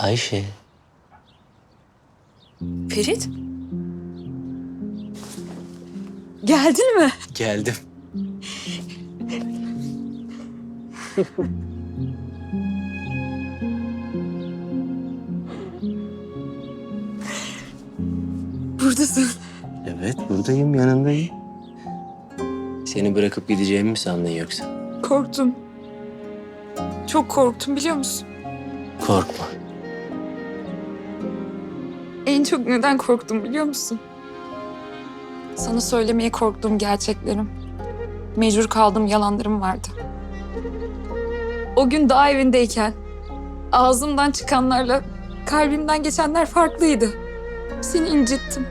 Ayşe. Ferit? Geldin mi? Geldim. Buradasın. Evet buradayım yanındayım. Seni bırakıp gideceğimi mi sandın yoksa? Korktum. Çok korktum biliyor musun? Korkma. En çok neden korktum biliyor musun? Sana söylemeye korktuğum gerçeklerim. Mecbur kaldığım yalanlarım vardı. O gün dağ evindeyken ağzımdan çıkanlarla kalbimden geçenler farklıydı. Seni incittim.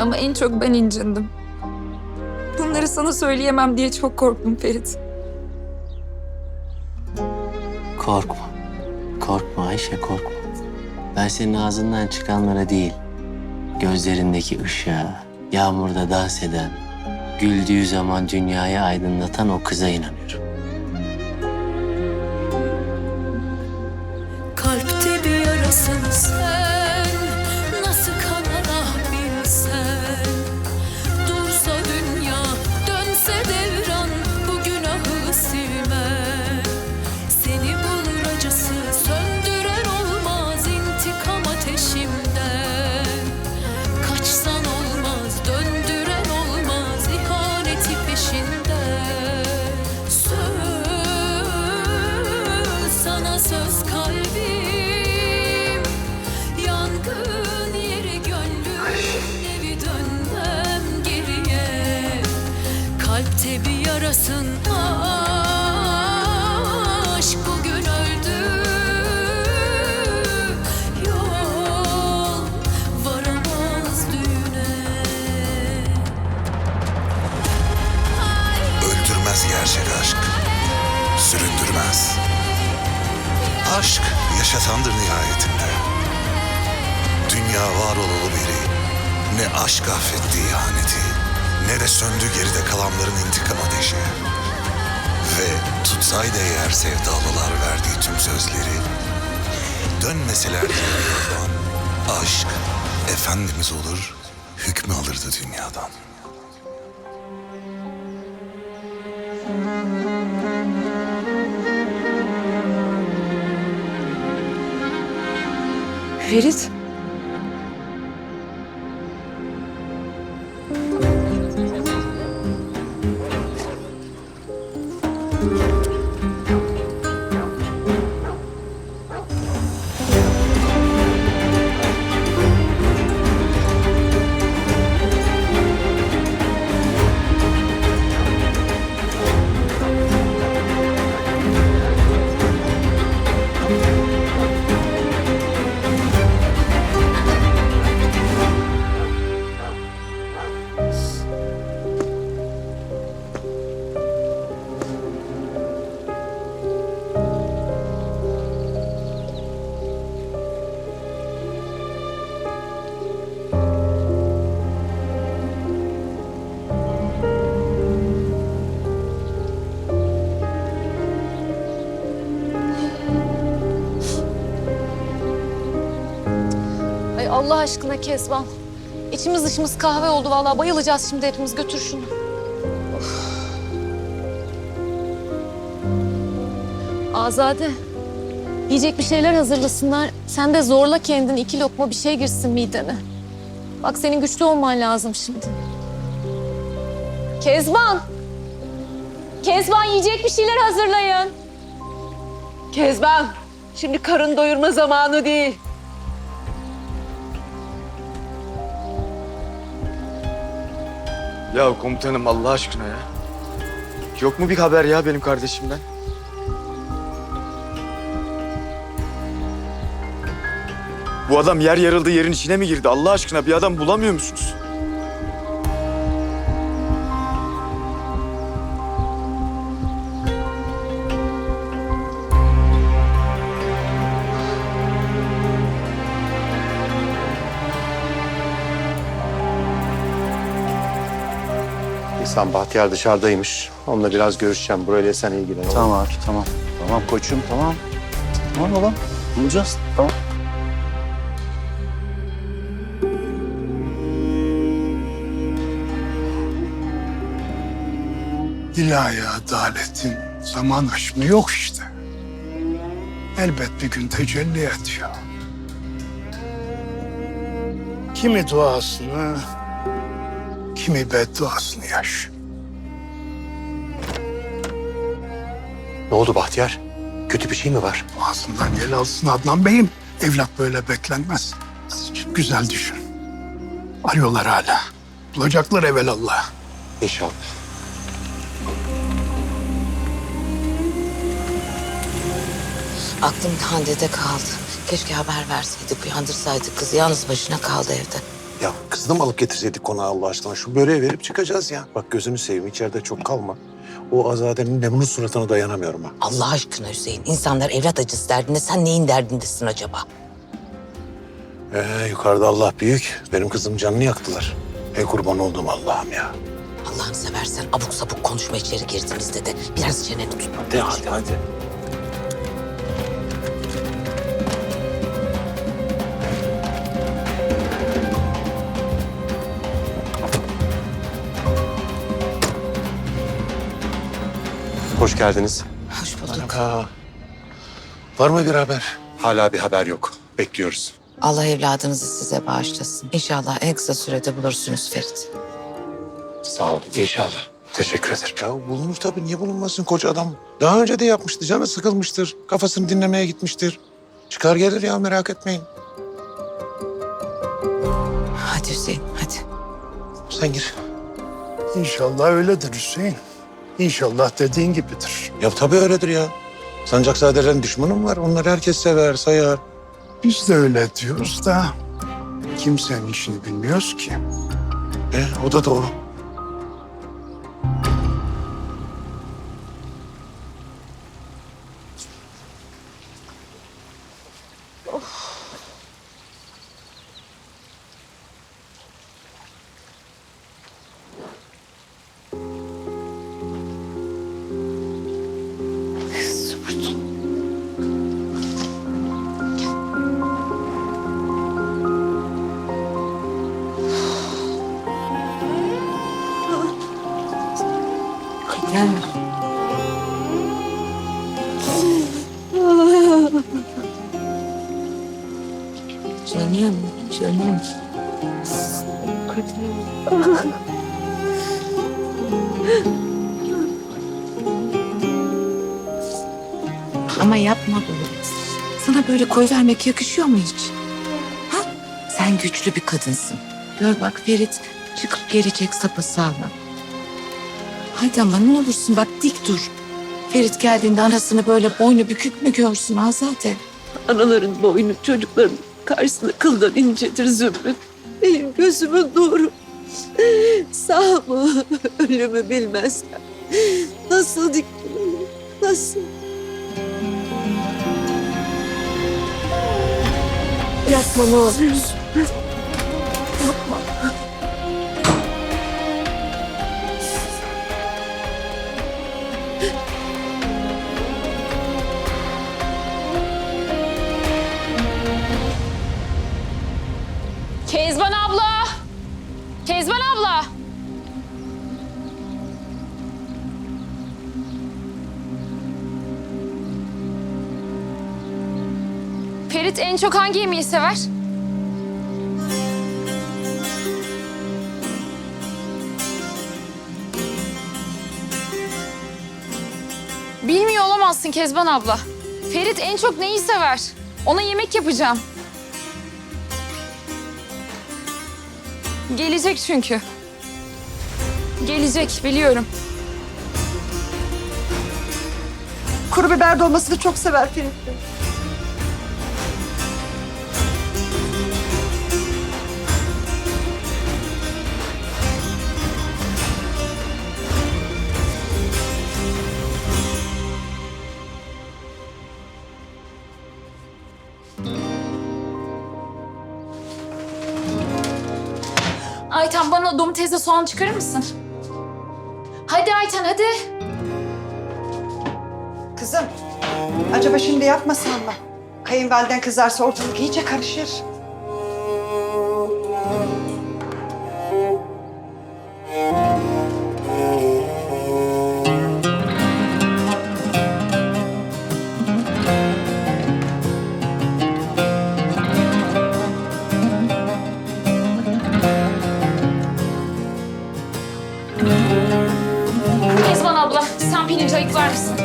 Ama en çok ben incindim. Bunları sana söyleyemem diye çok korktum Ferit. Korkma. Korkma Ayşe korkma. Ben senin ağzından çıkanlara değil, gözlerindeki ışığa, yağmurda dans eden, güldüğü zaman dünyayı aydınlatan o kıza inanıyorum. Kalpte bir yarasın aşk bugün öldü Yol varamaz düğüne Öldürmez gerçek aşk, süründürmez. Aşk yaşatandır nihayetinde. Dünya var olalı beri ne aşk affetti ihaneti, ne de söndü geride kalanların intikam ateşi. Ve tutsaydı eğer sevdalılar verdiği tüm sözleri, dönmeseler yoldan, aşk efendimiz olur, hükmü alırdı dünyadan. Ferit. Allah aşkına Kezban. İçimiz dışımız kahve oldu vallahi bayılacağız şimdi hepimiz götür şunu. Azade. Yiyecek bir şeyler hazırlasınlar. Sen de zorla kendini iki lokma bir şey girsin midene. Bak senin güçlü olman lazım şimdi. Kezban. Kezban yiyecek bir şeyler hazırlayın. Kezban, şimdi karın doyurma zamanı değil. Ya komutanım Allah aşkına ya. Yok mu bir haber ya benim kardeşimden? Bu adam yer yarıldı yerin içine mi girdi? Allah aşkına bir adam bulamıyor musunuz? İhsan Bahtiyar dışarıdaymış. Onunla biraz görüşeceğim. Burayla sen ilgilen. Tamam abi tamam. Tamam koçum tamam. Tamam oğlum. Bulacağız. Tamam. İlahi adaletin zaman aşımı yok işte. Elbet bir gün tecelli ediyor. Kimi duasını, kimi bedduasını yaş. Ne oldu Bahtiyar? Kötü bir şey mi var? Ağzından gel alsın Adnan Bey'im. Evlat böyle beklenmez. Azıcık güzel düşün. Arıyorlar hala. Bulacaklar evelallah. İnşallah. Aklım Hande'de kaldı. Keşke haber verseydik, uyandırsaydık kızı. Yalnız başına kaldı evde. Ya kızını mı alıp getirseydik konağa Allah aşkına? Şu böreği verip çıkacağız ya. Bak gözünü seveyim içeride çok kalma. O Azade'nin Memnun suratına dayanamıyorum ha. Allah aşkına Hüseyin, insanlar evlat acısı derdinde. Sen neyin derdindesin acaba? Ee, yukarıda Allah büyük. Benim kızım canını yaktılar. Ey kurban olduğum Allah'ım ya. Allah'ını seversen abuk sabuk konuşma içeri girdiğimizde de biraz çeneni tut. Hadi hadi hadi. Geldiniz. Hoş bulduk. Aa, var mı bir haber? Hala bir haber yok. Bekliyoruz. Allah evladınızı size bağışlasın. İnşallah en kısa sürede bulursunuz Ferit. Sağ olun. İnşallah. Teşekkür ederim. Ya bulunur tabii. Niye bulunmasın koca adam? Daha önce de yapmıştı. Canı sıkılmıştır. Kafasını dinlemeye gitmiştir. Çıkar gelir ya merak etmeyin. Hadi Hüseyin, hadi. Sen gir. İnşallah öyledir Hüseyin. İnşallah dediğin gibidir. Ya tabii öyledir ya. Sancakzadelerin düşmanı mı var? Onları herkes sever, sayar. Biz de öyle diyoruz da kimsenin işini bilmiyoruz ki. E, o da doğru. Canım, canım. Ama yapma bunu. Sana böyle koy vermek yakışıyor mu hiç? Ha? Sen güçlü bir kadınsın. Gör bak Ferit çıkıp gelecek sapasağlam. Hadi ama ne olursun bak dik dur. Ferit geldiğinde anasını böyle boynu bükük mü görsün Azade? Anaların boynu çocukların karşısında kıldan incedir Zümrüt. Benim gözümün nuru. Sağ mı ölümü bilmezken. Nasıl dik Nasıl? Yapma ne olursun. Ferit en çok hangi yemeği sever? Bilmiyor olamazsın Kezban abla. Ferit en çok neyi sever? Ona yemek yapacağım. Gelecek çünkü. Gelecek biliyorum. Kuru biber dolmasını çok sever Ferit Bey. Ayten bana domatesle soğan çıkarır mısın? Hadi Ayten hadi. Kızım, acaba şimdi yapmasan mı? Kayınvaliden kızarsa ortalık iyice karışır. Pirinci ayıklar mısın?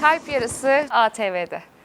Kalp Yarısı ATV'de.